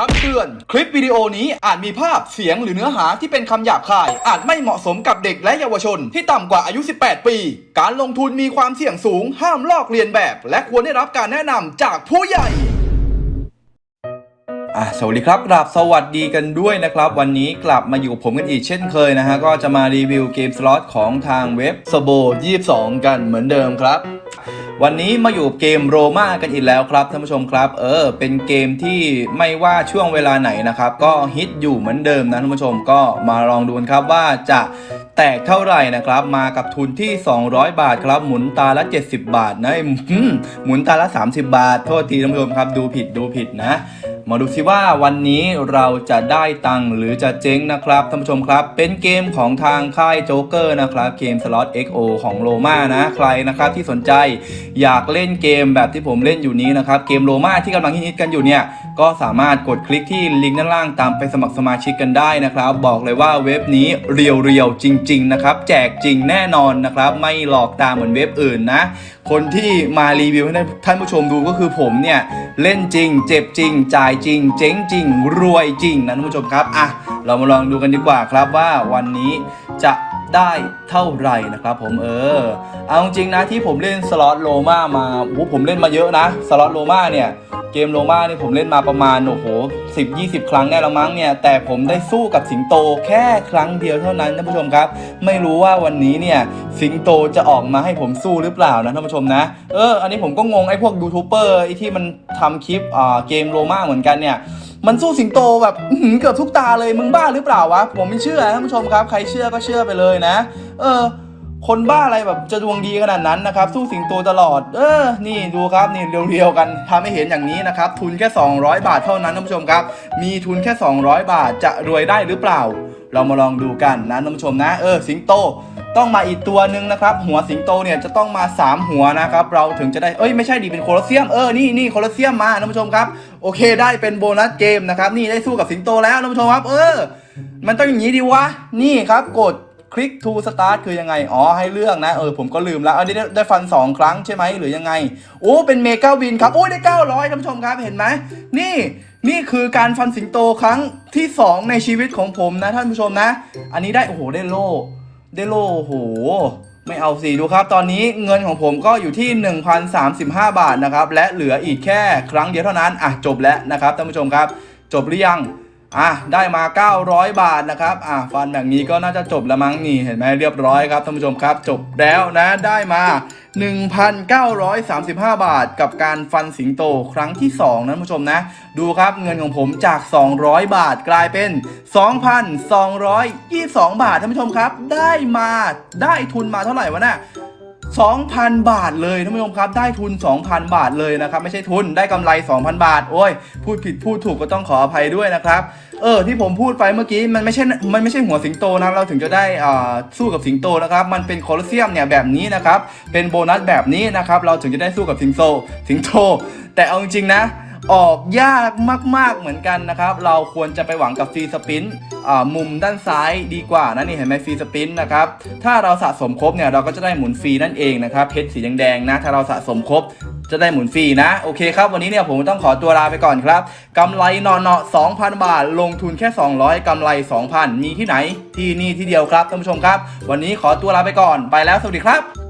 คำเตือน คลิปวิดีโอนี้อาจมีภาพเสียงหรือเนื้อหาที่เป็นคำหยาบคาย อาจไม่เหมาะสมกับเด็กและเยาวชน ที่ต่ำกว่าอายุ 18 ปี การลงทุนมีความเสี่ยงสูง ห้ามลอกเลียนแบบ และควรได้รับการแนะนำจากผู้ใหญ่่ะสวัสดีครับกราบสวัสดีกันด้วยนะครับ วันนี้กลับมาอยู่กับผมกันอีกเช่นเคยนะฮะ ก็จะมารีวิวเกมสล็อตของทางเว็บ s o b o 22 กันเหมือนเดิมครับ วันนี้มาอยู่เกมโรมากันอีกแล้วครับท่านผู้ชมครับ เออ เป็นเกมที่ไม่ว่าช่วงเวลาไหนนะครับ ก็ฮิตอยู่เหมือนเดิมนะท่านผู้ชมก็มาลองดูกันครับว่าจะแตกเท่าไหร่นะครับ มากับทุนที่ 200 บาทครับ หมุนตาละ 70 บาทนะอืมหมุนตาละ 30 บาท โทษทีท่านผู้ชมครับ ดูผิดดูผิดนะ มาดูสิว่าวันนี้เราจะได้ตังหรือจะเจ๊งนะครับท่านผู้ชมครับ เป็นเกมของทางค่ายโจ๊กเกอร์นะครับเกมสล็อต XO ของโลมานะใครนะครับที่สนใจอยากเล่นเกมแบบที่ผมเล่นอยู่นี้นะครับเกมโลมาที่กำลังฮิตกันอยู่เนี่ยก็สามารถกดคลิกที่ลิงก์ด้านล่างตามไปสมัครสมาชิกกันได้นะครับบอกเลยว่าเว็บนี้เรียวๆจริง ๆ นะครับ แจกจริงแน่นอนนะครับไม่หลอกตามเหมือนเว็บอื่นนะคนที่มารีวิวให้ท่านผู้ชมดูก็คือผมเนี่ยเล่นจริง เจ็บจริงจ่ายจริง เจ๊งจริง รวยจริงนะท่านผู้ชมครับอะเรามาลองดูกันดีกว่าครับว่าวันนี้จะได้เท่าไหร่นะครับผมเออ เอาจริงนะที่ผมเล่นสล็อตโลมามาโอ้ผมเล่นมาเยอะนะสล็อตโลมาเนี่ยเกมโลมาเนี่ผมเล่นมาประมาณโอ้โห10 20ครั้งได้ล้วมั้งเนี่ยแต่ผมได้สู้กับสิงโตแค่ครั้งเดียวเท่านั้นท่านผู้ชมครับ ไม่รู้ว่าวันนี้เนี่ย สิงโตจะออกมาให้ผมสู้หรือเปล่านะท่านผู้ชมนะ เออ อันนี้ผมก็งงไอ้พวกยูทูบเบอร์ไอ้ที่มันทำคลิปอ่าเกมโลมาเหมือนกันเนี่ย มันสู้สิงโตแบบเกือบทุกตาเลยมึงบ้าหรือเปล่าวะ ผมไม่เชื่อท่านผู้ชมครับ ใครเชื่อก็เชื่อไปเลยนะ เออ คนบ้าอะไรแบบจะดวงดีขนาดนั้นนะครับ สู้สิงโตตลอด เออ นี่ดูครับนี่เรียวๆกันทำให้เห็นอย่างนี้นะครับ ทุนแค่ 200 บาทเท่านั้นท่านผู้ชมครับ มีทุนแค่ 200 บาทจะรวยได้หรือเปล่า เรามาลองดูกันนะท่านผู้ชมนะ เออ สิงโต ต้องมาอีกตัวหนึ่งนะครับ หัวสิงโตเนี่ยจะต้องมา 3 หัวนะครับ เราถึงจะได้เอ้ยไม่ใช่ดิเป็นโคลอสเซียมเออนี่นี่โคลอสเซียมมาท่านผู้ชมครับโอเค ได้เป็นโบนัสเกมนะครับ นี่ได้สู้กับสิงโตแล้วท่านผู้ชมครับ เออ มันต้องอย่างนี้ดีวะนี่ครับกดคลิก to start คือยังไง อ๋อ ให้เลือกนะ เออ ผมก็ลืมแล้วอันนี้ได้ได้ฟัน 2 ครั้งใช่ไหม หรือยังไง โอ้ เป็นเมกาวินครับ โอ้ได้ 900ท่านผู้ชมครับ เห็นไหม นี่ นี่คือการฟันสิงโตครั้งที่ 2 ในชีวิตของผมนะท่านผู้ชมนะ อันนี้ได้ โอ้โห ได้โล่ ได้โลโอ้โห ไม่เอาสิดูครับ ตอนนี้เงินของผมก็อยู่ที่ 1,035 บาทนะครับ และเหลืออีกแค่ครั้งเดียวเท่านั้น อะจบแล้วนะครับท่านผู้ชมครับ จบหรือยัง อะได้มา 900 บาทนะครับอะฟันแบบนี้ก็น่าจะจบแล้วมั้งนี่เห็นไหมเรียบร้อยครับท่านผู้ชมครับ จบแล้วนะได้มา 1,935 บาท กับการฟันสิงโตครั้งที่ 2นะท่านผู้ชมนะ ดูครับเงินของผมจาก 200 บาทกลายเป็น 2,222 บาทท่านผู้ชมครับ ได้มาได้ทุนมาเท่าไหร่วะน่ะ 2,000 บาทเลยท่านผู้ชมครับได้ทุน 2,000 บาทเลยนะครับไม่ใช่ทุนได้กำไร 2,000 บาท โอ้ย พูดผิดพูดถูกก็ต้องขออภัยด้วยนะครับเออที่ผมพูดไปเมื่อกี้มันไม่ใช่มันไม่ใช่หัวสิงโตนะเราถึงจะได้อ่าสู้กับสิงโตนะครับมันเป็นโคลอสเซียมเนี่ยแบบนี้นะครับเป็นโบนัสแบบนี้นะครับเราถึงจะได้สู้กับสิงโตสิงโต แต่เอาจริงๆนะ ออกยากมาก ๆ เหมือนกันนะครับ เราควรจะไปหวังกับฟรีสปินมุมด้านซ้ายดีกว่านะนี่เห็นไหมฟรีสปินนะครับ ถ้าเราสะสมครบเนี่ยเราก็จะได้หมุนฟรีนั่นเองนะครับเพชรสีแดงๆนะ ถ้าเราสะสมครบจะได้หมุนฟรีนะ โอเคครับ วันนี้เนี่ยผมต้องขอตัวลาไปก่อนครับกำไรนอนเนาะ2,000 บาท ลงทุนแค่ 200กำไร 2,000 มีที่ไหนที่นี่ที่เดียวครับท่านผู้ชมครับ วันนี้ขอตัวลาไปก่อนไปแล้วสวัสดีครับ